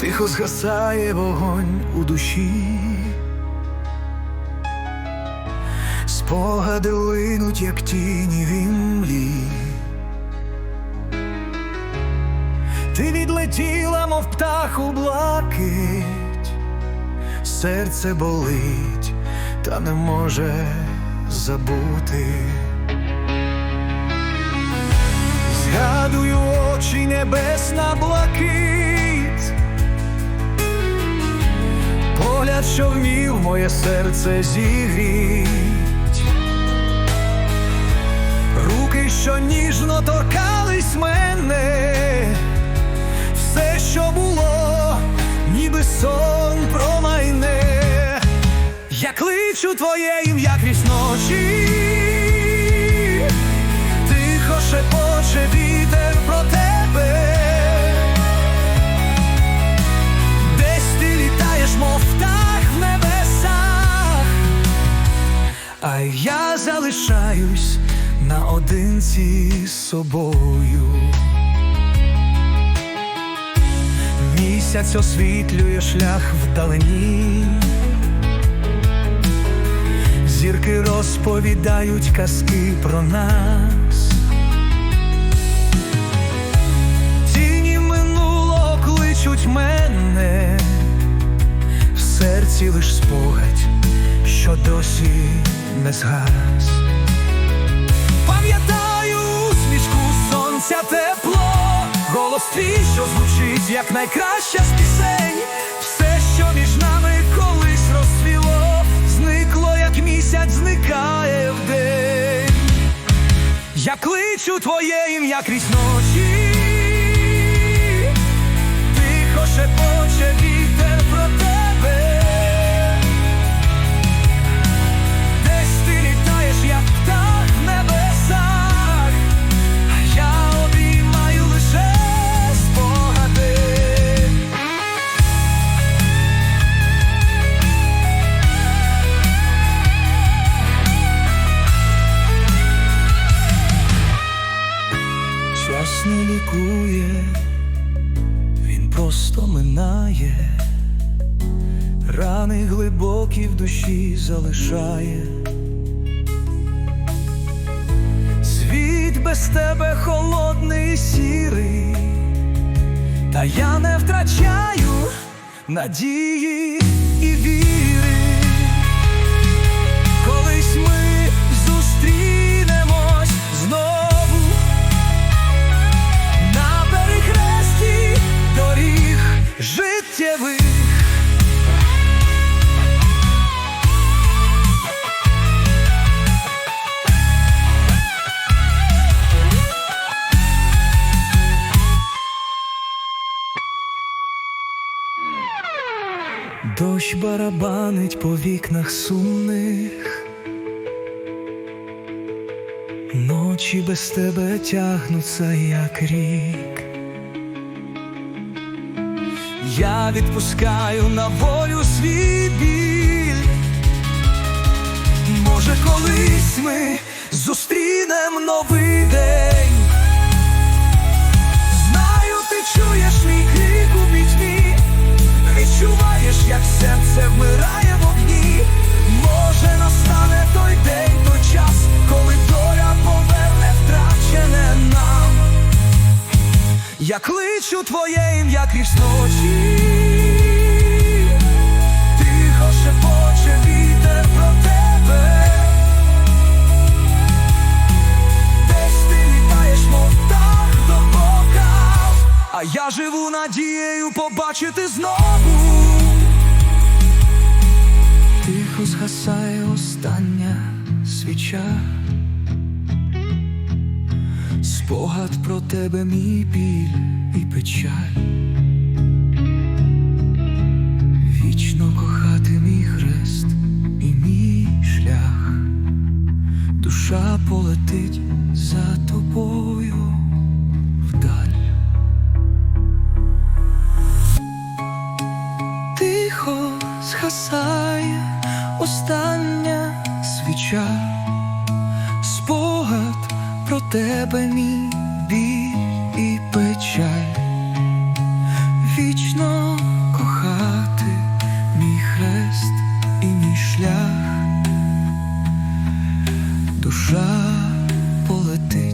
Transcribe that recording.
Тихо згасає вогонь у душі, спогади линуть, як тіні в імлі. Ти відлетіла, мов птах у блакить, серце болить, та не може забути. Згадую очі небесна блакить, що вмів моє серце зігріть, руки, що ніжно торкались мене, все, що було, ніби сон промайне. Я кличу твоє ім'я крізь ночі, залишаюсь наодинці з собою. Місяць освітлює шлях вдалині. Зірки розповідають казки про нас. Тіні минуло кличуть мене, в серці лиш спогад, що досі не згас. Сонця тепло, голос твій, що звучить, як найкраща з пісень, все, що між нами колись розсвіло, зникло, як місяць зникає вдень. Я кличу твоє ім'я крізь ночі, рани глибокі в душі залишає. Світ без тебе холодний сірий, та я не втрачаю надії і віри. Колись ми Дощ барабанить по вікнах сумних, ночі без тебе тягнуться, як рік. Я відпускаю на волю свій біль. Може, колись ми зустрінем новий день. Як серце вмирає в. Може, настане той день, той час, коли доля поверне втрачене нам. Я кличу твоє ім'я крізь ночі, тихо шепоче вітер про тебе. Десь ти літаєш, мов до бока, а я живу надією побачити знову. Згасає остання свіча. Спогад про тебе мій біль і печаль. Вічно очах, спогад про тебе, мій біль і печаль, вічно кохати мій хрест і мій шлях, душа полетить.